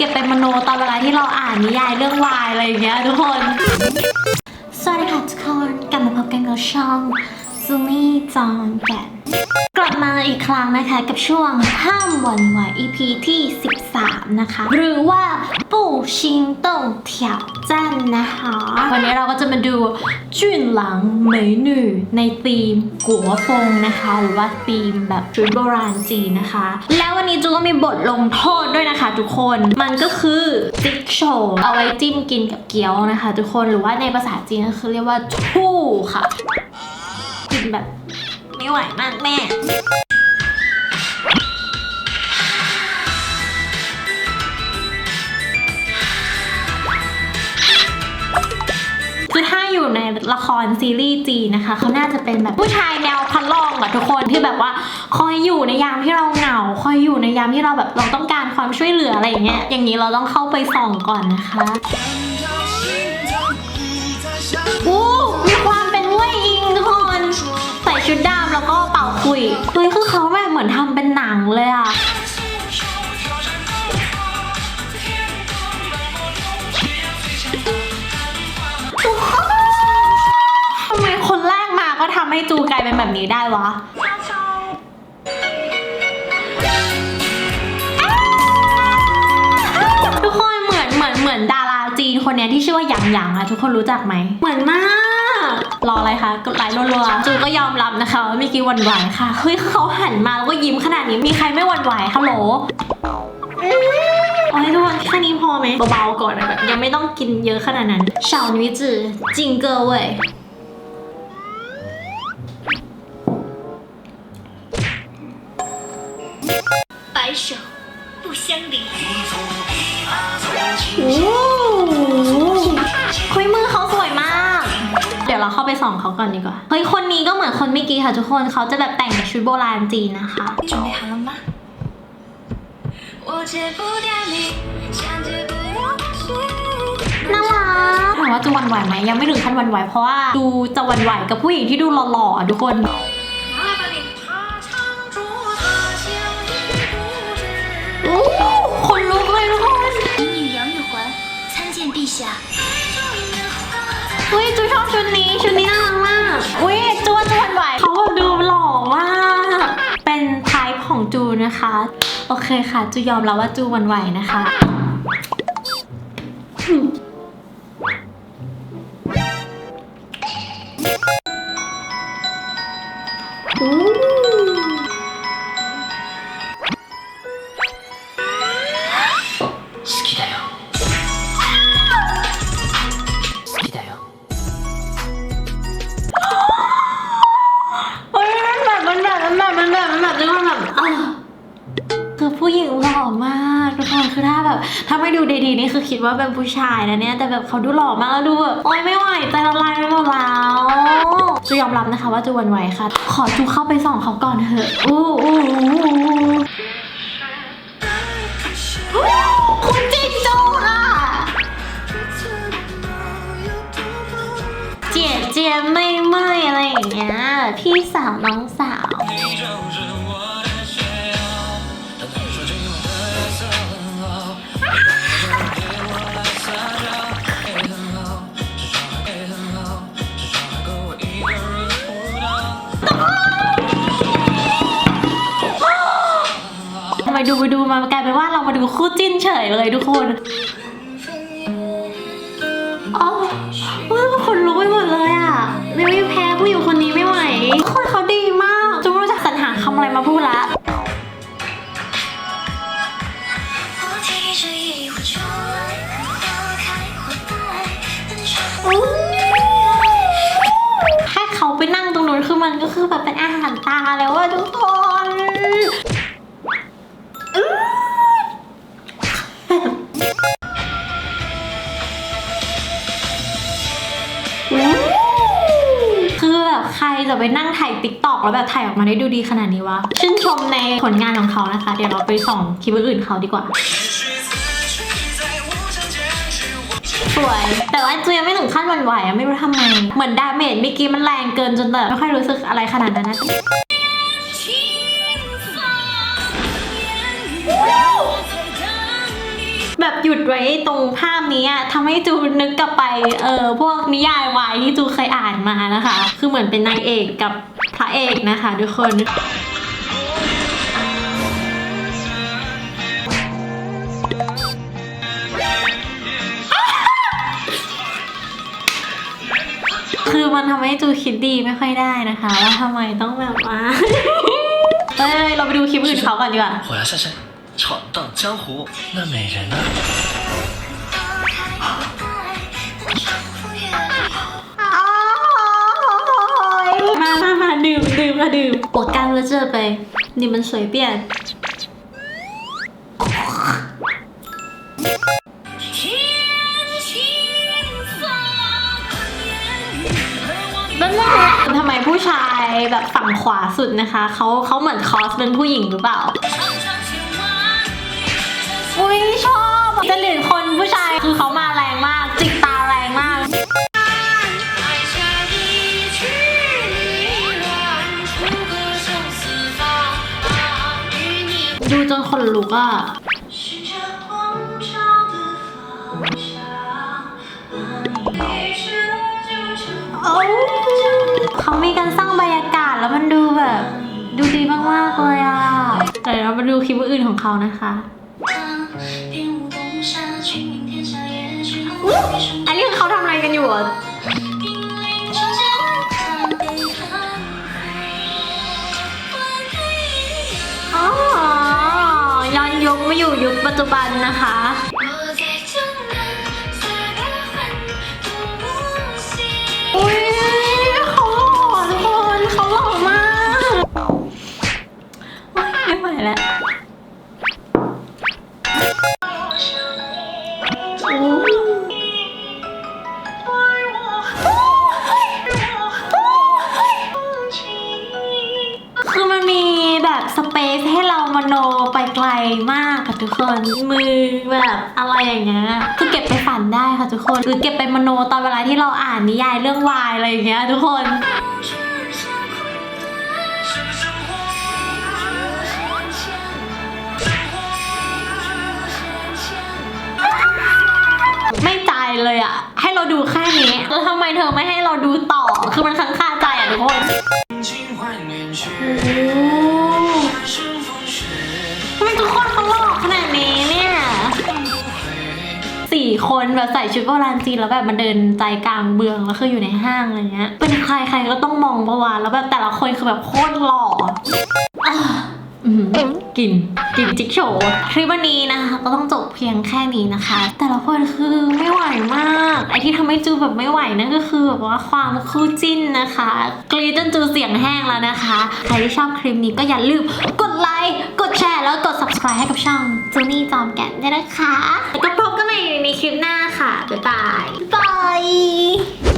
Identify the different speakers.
Speaker 1: เก็บไปมโนตอนเวลาที่เราอ่านนิยายเรื่องวายอะไรอย่างเงี้ยทุกคน สวัสดีค่ะทุกคนกลับมาพบกันกับช่องซูมี่จองแกน กลับมาอีกครั้งนะคะกับช่วงห้ามหวันไหว EP ที่ 13 นะคะ หรือว่าปู่ชิงตงเถียวจันนะคะ วันนี้เราก็จะมาดูจุนหลังเหมยหนื่ในธีมกัวฟงนะคะ หรือว่าธีมแบบชุดโบราณจีนนะคะ แล้ววันนี้จูก็มีบทลงโทษด้วยนะคะทุกคนมันก็คือติ๊กโชเอาไว้จิ้มกินกับเกี๊ยวนะคะ ทุกคนหรือว่าในภาษาจีนก็คือเรียกว่าทู่ค่ะกินแบบ ไม่ไหวมากแม่ คือถ้าอยู่ในละครซีรีส์จีนนะคะ เขาน่าจะเป็นแบบผู้ชายแนวพันลองอะทุกคนที่แบบว่า คอยอยู่ในยามที่เราเหงา คอยอยู่ในยามที่เราแบบเราต้องการความช่วยเหลืออะไรอย่างเงี้ยอย่างนี้เราต้องเข้าไปส่องก่อนนะคะ ไม่จูกลายเป็นแบบนี้ได้วะทุกคนเหมือนเหมือนเหมือนดาราจีนคนนี้ที่ชื่อว่าหยางหยางอะทุกคนรู้จักไหม เหมือนมาก รออะไรคะกไลค์รัวๆจูก็ยอมรับนะคะว่มีกี่วันไหวค่ะ เฮ้ยเขาหันมาแล้วก็ยิ้มขนาดนี้มีใครไม่วันไหวฮัลโหลโอ้ยทุกคนแค่นี้พอไหมเบาๆก่อนนะแบบยังไม่ต้องกินเยอะขนาดนั้นสาวนุ่จืจิงเกอร์เว่ย
Speaker 2: 白首不相离。
Speaker 1: โอ้คุยมือเขาสวยมาก เดี๋ยวเราเข้าไปส่องเขาก่อนดีกว่า เฮ้ย คนนี้ก็เหมือนคนเมื่อกี้ค่ะทุกคน เขาจะแบบแต่งกับชุดโบราณจีนนะคะ
Speaker 2: 你准备好了吗？我戒不掉你，想戒不了你。
Speaker 1: น่ารักถามว่าจะหวันไหวไหมยังไม่ถึงขั้นหวันไหว เพราะว่าดูจะหวันไหวกับผู้หญิงที่ดูหล่อๆอ่ะทุกคน นลุกเลยทุกคน
Speaker 2: 民女杨玉环参见陛下。
Speaker 1: เฮ้ยจูชอบชุดนี้ ชุดนี้น่ารักมากอุ้ยจูว่าจะหวันไหวเขาแบบดูหล่อมาก เป็นไทป์ของจูนะคะ โอเคค่ะ จูยอมแล้วว่าจูหวันไหวนะคะ ถ้าไม่ดูดีๆนี่คือคิดว่าเป็นผู้ชายนะเนี่ย แต่แบบเขาดูหล่อมากแล้วดูแบบโอ๊ยไม่ไหวใจละลายไปหมดแล้วจูยอมรับนะคะว่าจูวันไหวค่ะ ขอจูเข้าไปส่องเขาก่อนเถอะ อู้อู้อู้คุณจินจูค่ะเจี๋ยเจียไม่ไม่อะไรอย่างเงี้ย พี่สาวน้องสาว ดูไปดูมากลายเป็นว่าเรามาดูคู่จิ้นเฉยเลยทุกคนอ๋อว้าวคนรู้ไปหมดเลยอะไม่แพ้ผู้หญิงคนนี้ไม่ไหวคนเขาดีมากจะไม่รู้จักสรรหาคำอะไรมาพูดละแค่เขาไปนั่งตรงนู้นคือมันก็คือแบบเป็นอาหารตาแล้วอะทุกคน จะไปนั่งถ่ายติ๊กตอกแล้วแบบถ่ายออกมาได้ดูดีขนาดนี้วะ ชื่นชมในผลงานของเขานะคะ เดี๋ยวเราไปส่องคลิปอื่นเขาดีกว่า สวย แต่ว่าจูยังไม่ถึงขั้นหวันไหวอะไม่รู้ทำไม เหมือนดาเมจเมื่อกี้มันแรงเกินจนแบบไม่ค่อยรู้สึกอะไรขนาดนั้นนะ แบบหยุดไว้ตรงภาพนี้อะทำให้จูนึกกลับไปเออพวกนิยายวายที่จูเคยอ่านมานะคะ คือเหมือนเป็นนายเอกกับพระเอกนะคะทุกคนคือมันทำให้จูคิดดีไม่ค่อยได้นะคะ ว่าทำไมต้องแบบว่าเฮ้ยเราไปดูคลิปอื่นเขาก่อนดีกว่า
Speaker 3: เราะฉัอ
Speaker 2: นต่อ 的爱，等着赴约里。
Speaker 1: มามามาดื่มดื่มมาดื่ม我干了这杯你们随便
Speaker 2: 天青色可言语，而我
Speaker 1: นั่นแหละทำไมผู้ชายแบบฝั่งขวาสุดนะคะ เขาเขาเหมือนคอสเป็นผู้หญิงหรือเปล่า
Speaker 2: 长长千万里，在
Speaker 1: อุ้ยชอบจริตคนผู้ชายคือเขามาแรงมาก จิกตาแรงมาก ดูจนคนลุกอะเขามีการสร้างบรรยากาศแล้วมันดูแบบ ดูดีมากๆเลยอะ แต่เรามาดูคลิปอื่นของเขานะคะ อันนี้เขาทำอะไรกันอยู่อะอ๋อย้อนยุคมาอยู่ยุคปัจจุบันนะคะ สเปซให้เรามโนไปไกลมากค่ะทุกคน มือแบบอะไรอย่างเงี้ยคือเก็บไปฝันได้ค่ะทุกคนหรือเก็บไปมโนตอนเวลาที่เราอ่านนิยายเรื่องวายอะไรอย่างเงี้ยทุกคนไม่ใจเลยอะให้เราดูแค่นี้แล้วทำไมเธอไม่ให้เราดูต่อคือมันค้างคาใจอะทุกคน สี่คนแบบใส่ชุดโบราณจีนแล้วแบบมาเดินใจกลางเมืองแล้วคืออยู่ในห้างอะไรเงี้ย เป็นใครใครก็ต้องมองประวานแล้วแบบแต่ละคนคือแบบโคตรหล่ออะอืมกลินกลินจิ๊กโฉคลิปวันนี้นะคะ ก็ต้องจบเพียงแค่นี้นะคะ แต่ละคนคือไม่ไหวมาก ไอที่ทำให้จูแบบไม่ไหวนั่นก็คือแบบว่าความคู่จิ้นนะคะ กรีจนจูเสียงแห้งแล้วนะคะ ใครที่ชอบคลิปนี้ก็อย่าลืมกด ค์ กดแชร์ แล้วกด subscribe ให้กับช่องจูนี่จอมแก่นด้วยนะคะ แล้วก็พบกันใหม่ในคลิปหน้าค่ะ บ๊ายบาย บาย